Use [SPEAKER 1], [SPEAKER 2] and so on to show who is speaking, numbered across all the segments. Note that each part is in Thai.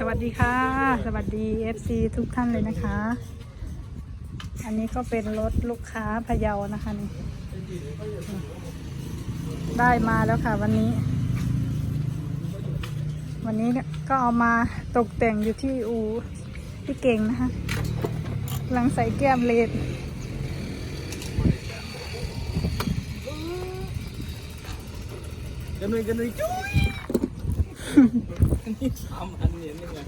[SPEAKER 1] สวัสดีค่ะ สวัสดี FC ทุกท่านเลยนะคะ อันนี้ก็เป็นรถลูกค้าพะเยานะคะนี่ได้มาแล้วค่ะวันนี้ วันนี้ก็เอามาตกแต่งอยู่ที่อูพี่เก่งนะคะกำลังใส่แก้มเลด
[SPEAKER 2] กันหน่อยกันหน่อยจุ๊ย นี่สามอันเนี่ยนี่ไง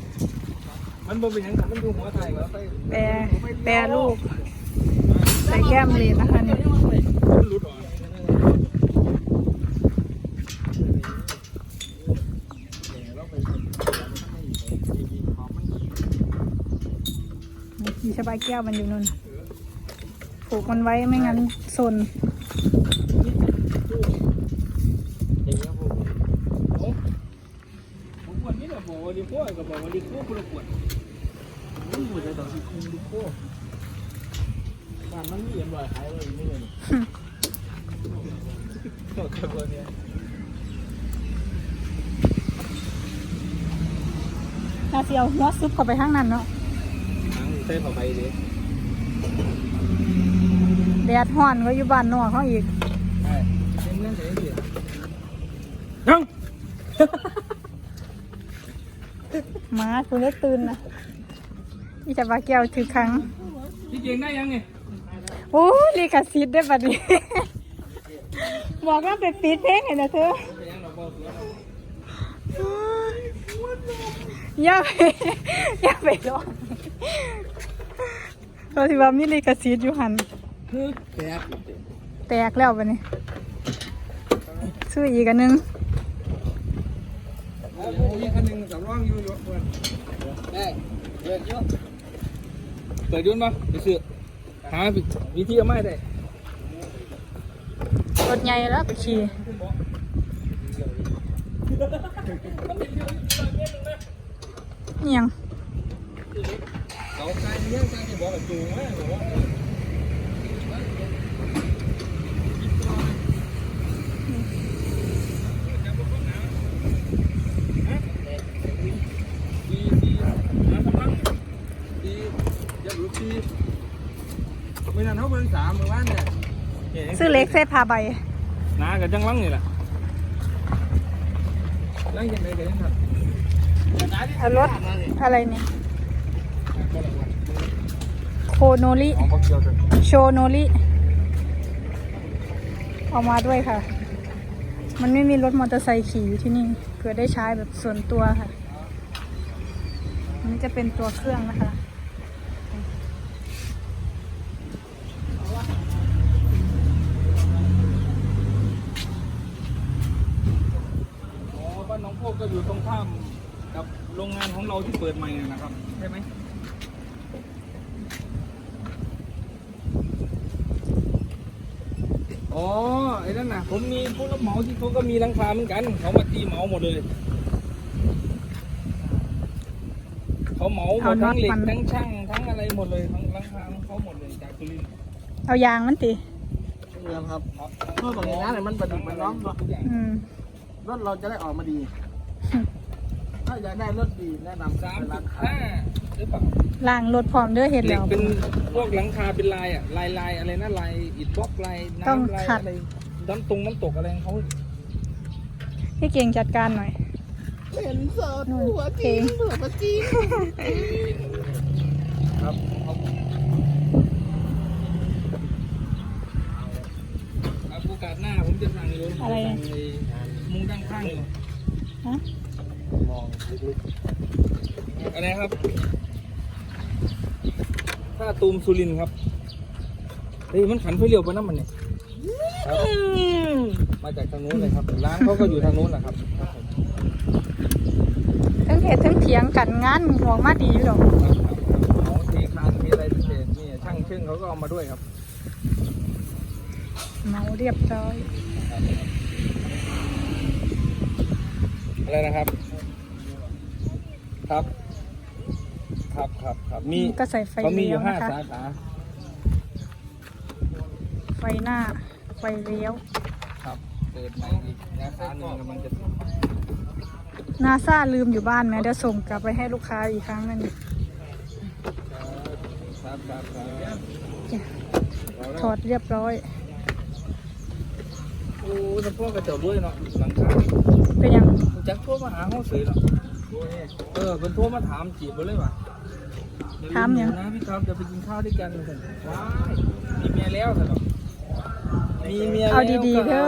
[SPEAKER 2] มันบ่เป็นหยังกับมันอยู่หัวไทยก็ใส่
[SPEAKER 1] แปรแปรลูกใส่แก้มเลดนะคะนี่
[SPEAKER 2] มันหลุดออกเราไป
[SPEAKER 1] มีสบายแก้วมันอยู่นู่น ผูกมันไว้ไม่งั้นสน
[SPEAKER 2] อย่างเงี้ยผมโอ้ผมปวดนี่แห ละบอกว่าดิโก้ก็บอกว่าดิโก้คุณปวดผมปวดแต่ตอนที่คุณดิโก้บ้านมันมีเอ็นบ่อยหายเลยไม่เลยโอเควันนี้
[SPEAKER 1] น่าเสียวหัวซุปเข้าไปข้างนั้นเนาะ
[SPEAKER 2] ทั้งเส้นเข้าไปดิ
[SPEAKER 1] แดดห้อนก็อยู่บ้านนอกเขาอีก
[SPEAKER 2] ใช่เป็นเรื่องไหนดิยัง
[SPEAKER 1] ห มาคุณได้ตื่นนะอีจะบาแก้วถือครั้ง
[SPEAKER 2] พี่เก่งได้ยังไง
[SPEAKER 1] โอ้ยลีกาซิดได้บัดนี้ บอกว่าไปปิดเพลงให้นะเธอ
[SPEAKER 2] ไปยังเราบอกเสือ
[SPEAKER 1] อย่าไปอย่าไปร้องเราที่ว่ามีลีกาซิดอยู่หัน
[SPEAKER 2] แซ่บ
[SPEAKER 1] แตกแล้วบัดนี้ซื้ออีกอันหนึง
[SPEAKER 2] โอ้โหยังคันหนึ่งสำรองอยู่อยู่เปิดได้เปิดยุ่นเปิดยุ่นปะไปซื้อหาวิธีเอาไม้ได้
[SPEAKER 1] รถใหญ่แล้วไปขี่เอียง
[SPEAKER 2] เขาใจเยอะใจจะบอกแบบจูงไหมบอกว่าดีดีหาสำรังดีอย่าหลุดดีไม่นานเท่าเบอร์สามเมื่อวานเนี่ย
[SPEAKER 1] ซื้อเล็กเส้ผ้าใบ
[SPEAKER 2] น้ากับจังลังนี่แหละลังยังไงกันยังครับ
[SPEAKER 1] เอารถอะไรเนี่ยโคโนริ
[SPEAKER 2] ของบักเกียวเลย
[SPEAKER 1] โชโนริเอามาด้วยค่ะ มันไม่มีรถมอเตอร์ไซค์ขี่อยู่ที่นี่เพื่อได้ใช้แบบส่วนตัวค่ะอันนี้จะเป็นตัวเครื่องนะคะ
[SPEAKER 2] อ๋อบ้านน้องโพกก็อยู่ตรงข้ามกับโรงงานของ เราที่เปิดใหม่น่ะนะครับใช่ไหมอ๋อไอ้นั่นน่ะ ผมมีผู้รับเหมาที่เขาก็มีหลังคาเหมือนกัน เขามาตีเหมาหมดเลย เขาเหมาหมดทั้งเหล็กทั้งช่างทั้งอะไรหมดเลยทั้งหลังคาของเขาหมดเลยจากสุรินทร์
[SPEAKER 1] เอายางมันติ
[SPEAKER 3] เรื่องครับเพื่อตรงนี้นะเนี่ยมันประดิษฐ์มันน้องเนาะ
[SPEAKER 2] ทุกอย่าง
[SPEAKER 1] อืม
[SPEAKER 3] รถเราจะได้ออกมาดีถ้า อยากได้รถดีแนะนำ
[SPEAKER 2] สาม
[SPEAKER 3] เป็น
[SPEAKER 2] จุ
[SPEAKER 3] ร้า
[SPEAKER 2] ด
[SPEAKER 3] นค้า
[SPEAKER 2] ห้าหรือเปล่า
[SPEAKER 1] ล่างรถพร้อมเด้อเห็ด
[SPEAKER 2] เหล็
[SPEAKER 1] แล้
[SPEAKER 2] ก
[SPEAKER 1] ว
[SPEAKER 2] เป็นพวกหลังคาเป็นลายอะลายลายอะไรนะลายอิฐบล็อกลาย
[SPEAKER 1] ต้อง
[SPEAKER 2] น้ำลาย
[SPEAKER 1] ขัด
[SPEAKER 2] อะไรน้ำตรงน้ำตกอะไรของเขา
[SPEAKER 1] พี่เก่งจัดการหน่อย
[SPEAKER 3] เห็นสด
[SPEAKER 1] นู่น
[SPEAKER 3] หัวจริงหัวจริง
[SPEAKER 2] ครับเขาเอาโอกาสหน้าผมจะสั่งเลย
[SPEAKER 1] อะไร
[SPEAKER 2] สั่งเลยมุ้งด้านข้างเลย
[SPEAKER 1] ฮะ
[SPEAKER 3] มองลึก
[SPEAKER 2] อะไรครับท่าตูมสุรินทร์ครับเฮ้ยมันขันไฟเร็วไปน้ำมันเนี่ยครับมาจากทางนู้นเลยครับ ร้านเขาก็อยู่ทางนู้นแหละครับ
[SPEAKER 1] ทั้งเห็ดทั้งเถียงกันงานหวงมาดีอยู่ดอก
[SPEAKER 2] ครับครับของเทคานมีอะไรพิเศษนี่ช่างเชิงเขาก็เอามาด้วยครับ
[SPEAKER 1] เมาเรียบร้อย
[SPEAKER 2] อะไรนะครับ ครับ ครับครับครับมี
[SPEAKER 1] ก็ใส่ไฟ
[SPEAKER 2] เขามีอ
[SPEAKER 1] เลี้ยว
[SPEAKER 2] ยู่ห้า
[SPEAKER 1] นะคะ
[SPEAKER 2] สาขา
[SPEAKER 1] ไฟหน้า ไฟเลี้ยว
[SPEAKER 2] ครับ เปิดใหม่อีกสาขาหนึ่งกำลังจะ
[SPEAKER 1] นาซาลืมอยู่บ้านไหมเดี๋ยวส่งกลับไปให้ลูกค้าอีกครั้งหนึง
[SPEAKER 3] ครับครับครับ
[SPEAKER 1] ถอดเรียบร้อย
[SPEAKER 2] โอ้สะโพกกระจกด้วยเนาะหลังคา
[SPEAKER 1] เป็นยัง
[SPEAKER 2] จักโทรมาหาห้องเสือเนาะ เออเป็นโทรมาถามจีบไปเลยว่ะเดี๋วลืนะพี่ครับเดี๋ยวไปกินข้าวด้วยกันเลยว้ายมีเมียแล้วสิเนาะมีเมียแล้ว
[SPEAKER 1] เอาดีๆเด้อ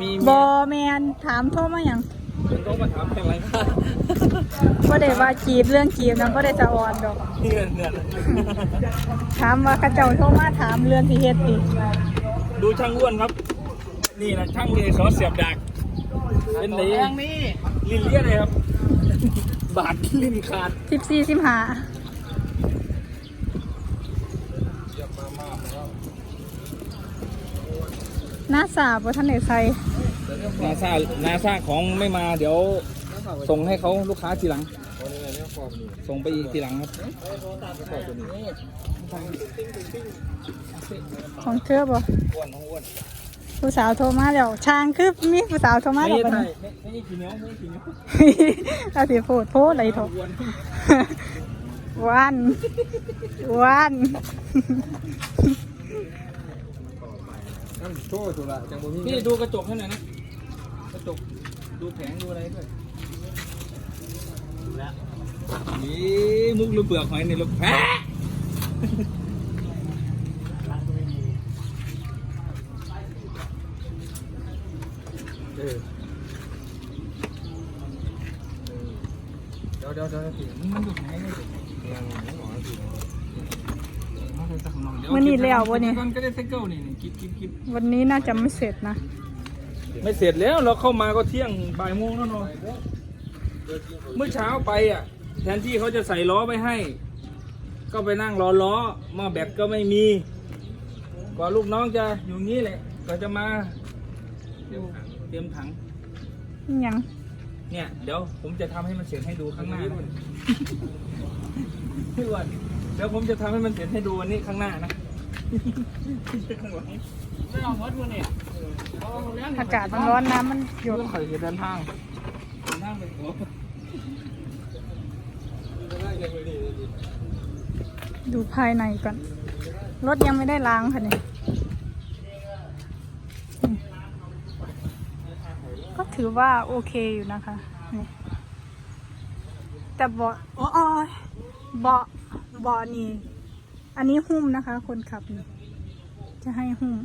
[SPEAKER 2] มี
[SPEAKER 1] บ
[SPEAKER 2] เมี
[SPEAKER 1] อยแมนถามโทรมาอย่าง
[SPEAKER 2] เป็นโทรมาถามอะไรบ้าง
[SPEAKER 1] ว่าได้ว่าจีบเรื่องจีบนะว่าได้จะอ่อนดอก
[SPEAKER 2] เงื่อนเงื่อน
[SPEAKER 1] ถามว่ากระเจ้าโทรมาถามเรื่องที่เฮ็ดติ
[SPEAKER 2] ดูช่างอ้วนครับ นี่นะช่างเอสอเสียบดักเป็นไหน
[SPEAKER 3] ทางนี้
[SPEAKER 2] ลิ้นเลี้ยเลยครับ บาดลิ้นขาด
[SPEAKER 1] สิบสี่สิบห้าหน้าสาวบ่ท่านไหนใส่
[SPEAKER 2] นาซานาซาของไม่มาเดี๋ยว ส่งให้เขาลูกค้าทีหลัง ส่งไปอีกทีหลังครับ
[SPEAKER 1] ของเธอบ่
[SPEAKER 2] อ้วนของอ้วน
[SPEAKER 1] ผู้สาวโทรมาแล้วช้างคือมีผู้สาวโทรมา
[SPEAKER 2] ไม่
[SPEAKER 1] แล้ว
[SPEAKER 2] ใช่
[SPEAKER 1] บัด
[SPEAKER 2] ไม่
[SPEAKER 1] นี้
[SPEAKER 2] ไม่ใช่ขี้เหนียวไม่ใช่ขี้เหนียว
[SPEAKER 1] เราสิโพดโพดอะไรโทร
[SPEAKER 2] อ้วน
[SPEAKER 1] วันวัน
[SPEAKER 3] นั่นโทษถูกละจังบ่มี
[SPEAKER 2] พี่ดูกระจกให้หน่อยนะ กระจกดูแผงดูอะไรด้วยนี่มุกหรือเปลือกหอยในลูกแพะ เออ
[SPEAKER 3] เดี๋ยวเดี๋ยวเดี๋ยวพี่
[SPEAKER 2] มันดูแผงเลยสิ
[SPEAKER 3] ยังไม่หมอสิ
[SPEAKER 2] เอาไปสักหน่อยเดี๋ยว
[SPEAKER 1] วันนี้แล้วบ่เนี่ย
[SPEAKER 2] กิก็ได้ไซเคิลนี่นี่กิบกิบกิบ
[SPEAKER 1] วันนี้น่าจะไม่เสร็จนะ
[SPEAKER 2] ไม่เสร็จแล้วเราเข้ามาก็เที่ยงบ่ายโมงแล้วเนาะเมื่อเช้าไปอะ แทนที่เขาจะใส่ล้อไปให้ ก็ไปนั่งรอล้อหมาแบตก็ไม่มีกว่าลูกน้องจะอยู่งี้แหละ ก็จะมาเตรียมถัง
[SPEAKER 1] อิหยัง
[SPEAKER 2] เนี่ย เดี๋ยวผมจะทำให้มันเสร็จให้ดูข้างหน้านะพี่อ้วันเดี๋ยวผมจะทำให้มันเสร็จให้ดูวันนี้ข้างหน้านะข้างหลัง
[SPEAKER 3] ไม่เอาหมดวันนี้
[SPEAKER 1] อากาศมันร้อนน้ำมันหยด
[SPEAKER 2] เรื่องข่อยเดินทางเดินทางไปหัว
[SPEAKER 1] ดูภายในก่อน รถยังไม่ได้ล้างค่ะเนี่ยอืมก็ ถือว่าโอเคอยู่นะคะนี่แต่เบาะอ๋ออ๋อเบาะเบาะนี่อันนี้หุ้มนะคะ คนขับนี่จะให้หุ้ม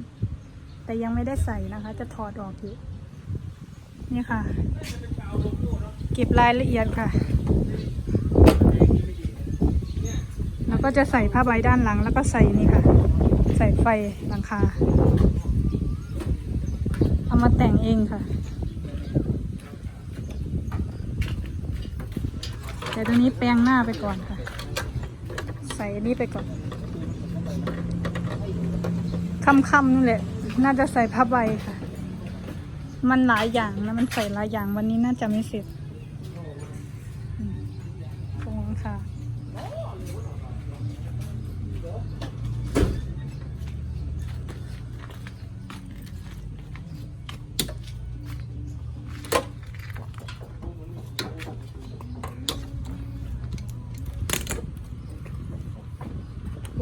[SPEAKER 1] แต่ยังไม่ได้ใส่นะคะ จะถอดออกอยู่นี่ค่ะ เก็บรายละเอียดค่ะ แล้วก็จะใส่ผ้าใบด้านหลัง แล้วก็ใส่นี่ค่ะ ใส่ไฟหลังคา เอามาแต่งเองค่ะ แต่ตรงนี้แปลงหน้าไปก่อนค่ะ ใส่อันนี้ไปก่อนค่ำๆนู่นแหละ น่าจะใส่ผ้าใบค่ะ มันหลายอย่างนะ มันใส่หลายอย่างวันนี้น่าจะไม่เสร็จ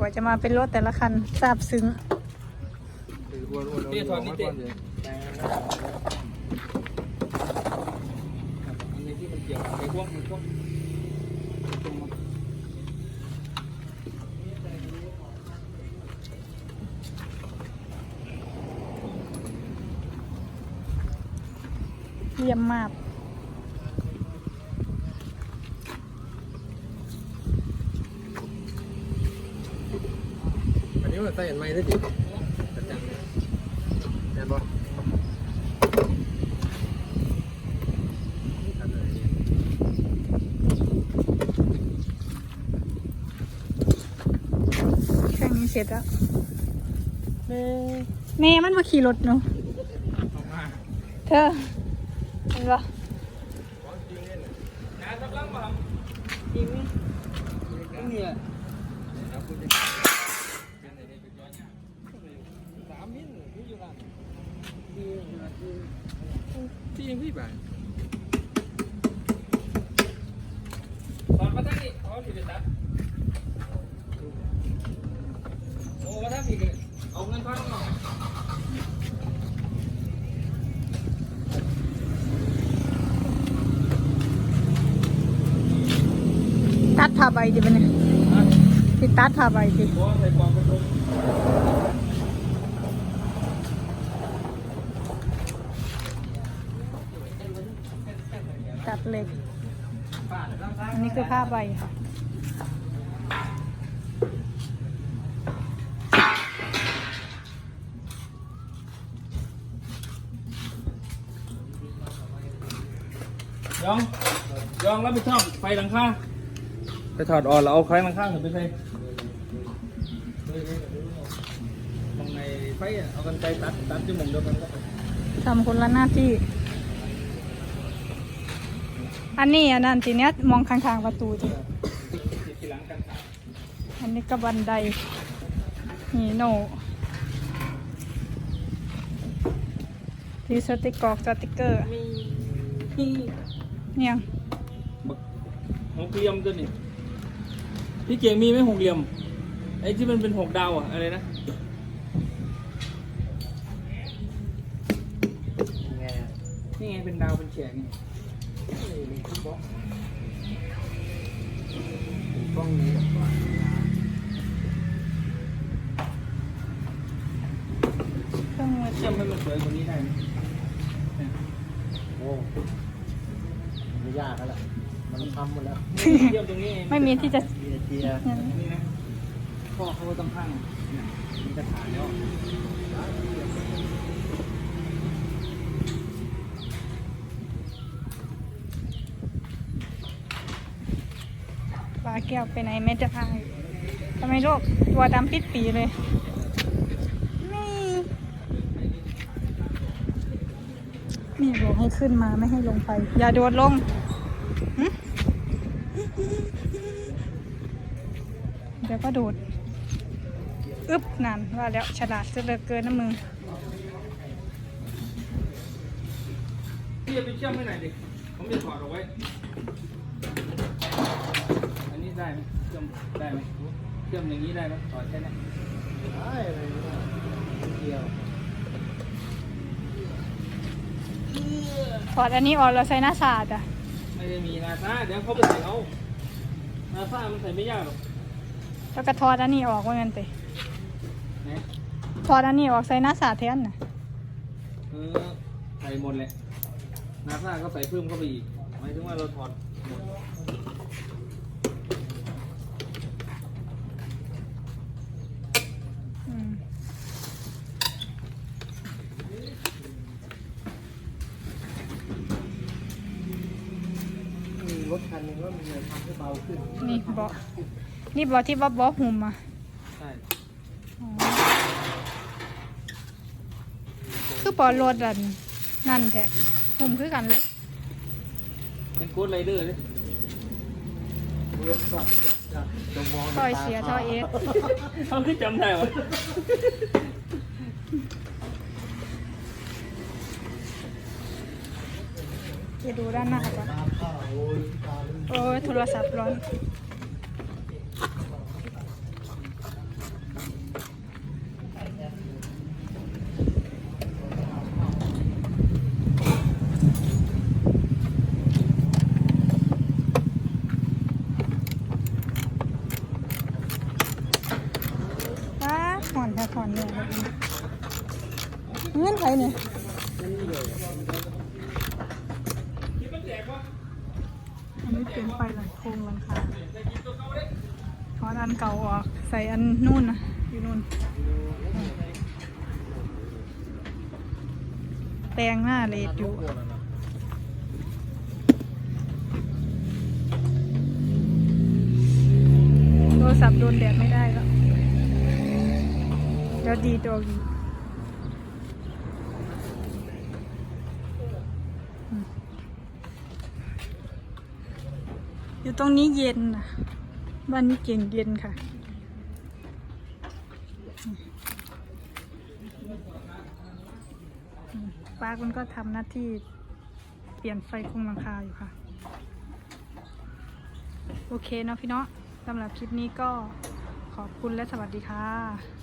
[SPEAKER 1] ว่าจะมาเป็นรถแต่ละคันทราบซึ้ง
[SPEAKER 2] พี่ถอดนิดเดียวอันนี้ที่มันเกี่ยวไปพวกพวก
[SPEAKER 1] เยี่ยมมาก
[SPEAKER 3] อันนี้มัน ใส่อันใหม่ได้ดิจัดจังเห็นบ่
[SPEAKER 1] แค่นี้เสร็จแล้วแม่มันมาขี่รถเนาะเธอเห็นปะ
[SPEAKER 2] น้ากลังมาท
[SPEAKER 3] นี่แหละำ
[SPEAKER 2] ส จริงพี่บ่ายอนมาทั้งนี้เอาอ้มาทั้งผิเยเอาเงินทอนหน่อย
[SPEAKER 1] ตัดท่าใบดิบันเนี่ย
[SPEAKER 2] ติ
[SPEAKER 1] ดตัดท่าใบดิ ตัดเหล็ก อันนี้คือผ้าใบค่ะ
[SPEAKER 2] ยองยองรับผิดชอบไฟหลังคาไปถอดออกแล้วเอาไฟหลังคาไปใส่ตรงในไฟอะเอากันไกรตัดตัดจมูกเดียวกันก็ไป
[SPEAKER 1] ทำคนละหน้าที่ อันนี้อันนั้นทีเนี้ยมองข้างๆประตูที
[SPEAKER 2] ทีหลังกันขาด
[SPEAKER 1] อันนี้ก็บันไดนี่โนทีสติกกอกสติกเกอร์เนี่ย
[SPEAKER 2] บักหกเหลี่ยมตัวนี้พี่เก่งมีไหมหกเหลี่ยมไอ้ที่มันเป็นหกดาวอะอะไรนะ
[SPEAKER 3] ไง
[SPEAKER 2] นี่ไงเป็นดาวเป็นแฉกไง
[SPEAKER 3] กล้องนี้แบบว่า
[SPEAKER 1] เครื่องมือ
[SPEAKER 2] เชื่อมให้มันสวยกว่านี้ได้ไหม
[SPEAKER 3] โอ้ไม่ยากแล้วล่ะมันทำหมดแล้ว
[SPEAKER 2] เชื่อมตรงนี้เอง
[SPEAKER 1] ไม่มีที่จะ
[SPEAKER 3] เจียเจีย
[SPEAKER 2] นี่นะพ่อเขาก็ต้องข้างเนี่ยมีกระถางแล้ว
[SPEAKER 1] ปลาแก้วไปไหนไม่จะพายทำไมลูกตัวดำปิดปีเลยนี่นี่บอกให้ขึ้นมาไม่ให้ลงไป อย่าโดดลงเดี๋ยวก็โดด อึ๊บนั่นว่าแล้วฉลาดซะเหลือเกินนะมึง
[SPEAKER 2] พี่จะไปเชื่อมให้หนดิ ผมจะถอดเอาไว้ ได้ไหมเชื่อมได้ไหมเชื่อมอย่างนี้ได้ไหมถอดแค่นี้
[SPEAKER 3] ได้เลยเนี่ยเจียว
[SPEAKER 1] ถอดอันนี้ออกเราใส่หน้าสาดอะ
[SPEAKER 2] ไม่ได้มีนาซาเดี๋ยวเขาไปใส่เอานาซามันใส่ไม่ยากหรอก
[SPEAKER 1] แล้วก็ถอดอันนี้ออกว่างั้นเตะ
[SPEAKER 2] นะ
[SPEAKER 1] ถอดอันนี้ออกใส่หน้าสาดแทนน่ะ
[SPEAKER 2] เออใส่หมดแหละนาซาก็ใส่เพิ่มเข้าไปอีกหมายถึงว่าเราถอดหมด
[SPEAKER 1] อืม
[SPEAKER 3] มี รถคันหนึงว่ามันเลยทำให้เบาขึ้น
[SPEAKER 1] นี่เบาะนี่เบาะที่ว่าเบาะหุ่มอะ
[SPEAKER 2] ใช่
[SPEAKER 1] อ๋อคือปอรถอันนั่นแท้หุ่มคือกันเลย
[SPEAKER 2] เป็นโค้ดไรเดอร์เลย
[SPEAKER 3] รถสับจับจะมอง
[SPEAKER 1] ซอยเสียซอยเอส
[SPEAKER 2] เขาคือจำได้วะ
[SPEAKER 1] จะดูด้านหน้าก่อน
[SPEAKER 3] โอ้ย
[SPEAKER 1] โทรศัพท์ร้อนว้าถอนแค่ถอนเนี่ยเลยเงื่อนไขเนี่ย อันนี้เปลี่ยน ไปหลังโคงหลังคาถอนอันเก่าออกใส่อันนู่นนะอยู่นู่น แปลงหน้าเลดอยู่โทรศัพท์โดนแดดไม่ได้แล้วเดี๋ยวดีตัวดี อยู่ตรงนี้เย็นนะบ้านนี้เก่งเย็นค่ะอืมป้าคุณก็ทำหน้าที่เปลี่ยนไฟคงหลังคาอยู่ค่ะ โอเคเนาะพี่เนาะสำหรับคลิปนี้ก็ขอบคุณและสวัสดีค่ะ